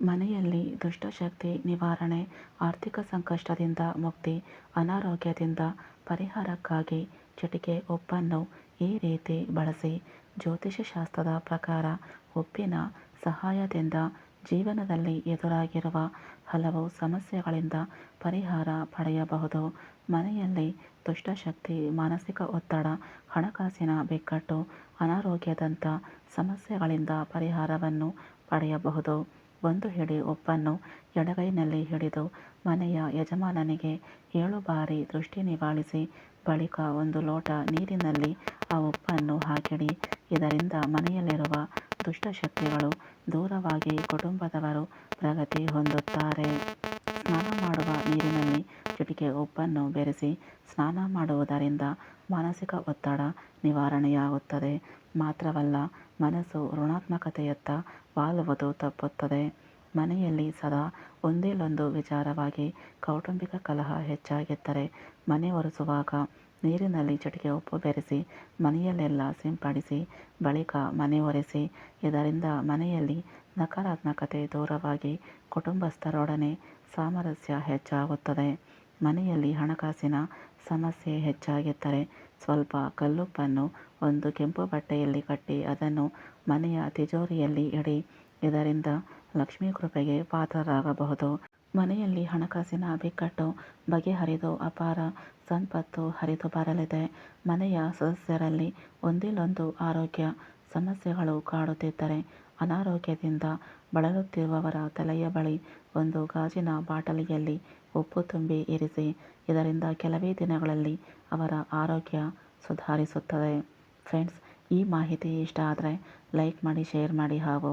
ಮನೆಯಲ್ಲಿ ದುಷ್ಟಶಕ್ತಿ ನಿವಾರಣೆ, ಆರ್ಥಿಕ ಸಂಕಷ್ಟದಿಂದ ಮುಕ್ತಿ, ಅನಾರೋಗ್ಯದಿಂದ ಪರಿಹಾರಕ್ಕಾಗಿ ಚಿಟಿಕೆ ಉಪ್ಪನ್ನು ಈ ರೀತಿ ಬಳಸಿ ಜ್ಯೋತಿಷ್ಯ ಶಾಸ್ತ್ರದ ಪ್ರಕಾರ ಉಪ್ಪಿನ ಸಹಾಯದಿಂದ ಜೀವನದಲ್ಲಿ ಎದುರಾಗಿರುವ ಹಲವು ಸಮಸ್ಯೆಗಳಿಂದ ಪರಿಹಾರ ಪಡೆಯಬಹುದು. ಮನೆಯಲ್ಲಿ ದುಷ್ಟಶಕ್ತಿ, ಮಾನಸಿಕ ಒತ್ತಡ, ಹಣಕಾಸಿನ ಬಿಕ್ಕಟ್ಟು, ಅನಾರೋಗ್ಯದಂಥ ಸಮಸ್ಯೆಗಳಿಂದ ಪರಿಹಾರವನ್ನು ಪಡೆಯಬಹುದು. ಒಂದು ಹಿಡಿ ಉಪ್ಪನ್ನು ಎಡಗೈನಲ್ಲಿ ಹಿಡಿದು ಮನೆಯ ಯಜಮಾನನಿಗೆ ಏಳು ಬಾರಿ ದೃಷ್ಟಿ ನಿವಾಳಿಸಿ, ಬಳಿಕ ಒಂದು ಲೋಟ ನೀರಿನಲ್ಲಿ ಆ ಉಪ್ಪನ್ನು ಹಾಕಿಡಿ. ಇದರಿಂದ ಮನೆಯಲ್ಲಿರುವ ದುಷ್ಟಶಕ್ತಿಗಳು ದೂರವಾಗಿ ಕುಟುಂಬದವರು ಪ್ರಗತಿ ಹೊಂದುತ್ತಾರೆ. ಸ್ನಾನ ಮಾಡುವ ನೀರಿನಲ್ಲಿ ಚಿಟಿಕೆ ಉಪ್ಪನ್ನು ಬೆರೆಸಿ ಸ್ನಾನ ಮಾಡುವುದರಿಂದ ಮಾನಸಿಕ ಒತ್ತಡ ನಿವಾರಣೆಯಾಗುತ್ತದೆ. ಮಾತ್ರವಲ್ಲ, ಮನಸ್ಸು ಋಣಾತ್ಮಕತೆಯತ್ತ ವಾಲುವುದು ತಪ್ಪುತ್ತದೆ. ಮನೆಯಲ್ಲಿ ಸದಾ ಒಂದಿಲ್ಲೊಂದು ವಿಚಾರವಾಗಿ ಕೌಟುಂಬಿಕ ಕಲಹ ಹೆಚ್ಚಾಗಿದ್ದರೆ ಮನೆ ಒರೆಸುವಾಗ ನೀರಿನಲ್ಲಿ ಚಟಿಕೆ ಉಪ್ಪು ಬೆರೆಸಿ ಮನೆಯಲ್ಲೆಲ್ಲ ಸಿಂಪಡಿಸಿ ಬಳಿಕ ಮನೆ ಒರೆಸಿ ಇದರಿಂದ ಮನೆಯಲ್ಲಿ ನಕಾರಾತ್ಮಕತೆ ದೂರವಾಗಿ ಕುಟುಂಬಸ್ಥರೊಡನೆ ಸಾಮರಸ್ಯ ಹೆಚ್ಚಾಗುತ್ತದೆ. ಮನೆಯಲ್ಲಿ ಹಣಕಾಸಿನ ಸಮಸ್ಯೆ ಹೆಚ್ಚಾಗಿದ್ದರೆ ಸ್ವಲ್ಪ ಕಲ್ಲುಪ್ಪನ್ನು ಒಂದು ಕೆಂಪು ಬಟ್ಟೆಯಲ್ಲಿ ಕಟ್ಟಿ ಅದನ್ನು ಮನೆಯ ತಿಜೋರಿಯಲ್ಲಿ ಇಡಿ. ಇದರಿಂದ ಲಕ್ಷ್ಮೀ ಕೃಪೆಗೆ ಪಾತ್ರರಾಗಬಹುದು. ಮನೆಯಲ್ಲಿ ಹಣಕಾಸಿನ ಬಿಕ್ಕಟ್ಟು ಬಗೆಹರಿದು ಅಪಾರ ಸಂಪತ್ತು ಹರಿದು ಬರಲಿದೆ. ಮನೆಯ ಸದಸ್ಯರಲ್ಲಿ ಒಂದಿಲ್ಲೊಂದು ಆರೋಗ್ಯ ಸಮಸ್ಯೆಗಳು ಕಾಡುತ್ತಿದ್ದರೆ ಅನಾರೋಗ್ಯದಿಂದ ಬಳಲುತ್ತಿರುವವರ ತಲೆಯ ಬಳಿ ಒಂದು ಗಾಜಿನ ಬಾಟಲಿಯಲ್ಲಿ ಉಪ್ಪು ತುಂಬಿ ಇರಿಸಿ, ಇದರಿಂದ ಕೆಲವೇ ದಿನಗಳಲ್ಲಿ ಅವರ ಆರೋಗ್ಯ ಸುಧಾರಿಸುತ್ತದೆ. ಫ್ರೆಂಡ್ಸ್, ಈ ಮಾಹಿತಿ ಇಷ್ಟ ಆದರೆ ಲೈಕ್ ಮಾಡಿ, ಶೇರ್ ಮಾಡಿ ಹಾಗೂ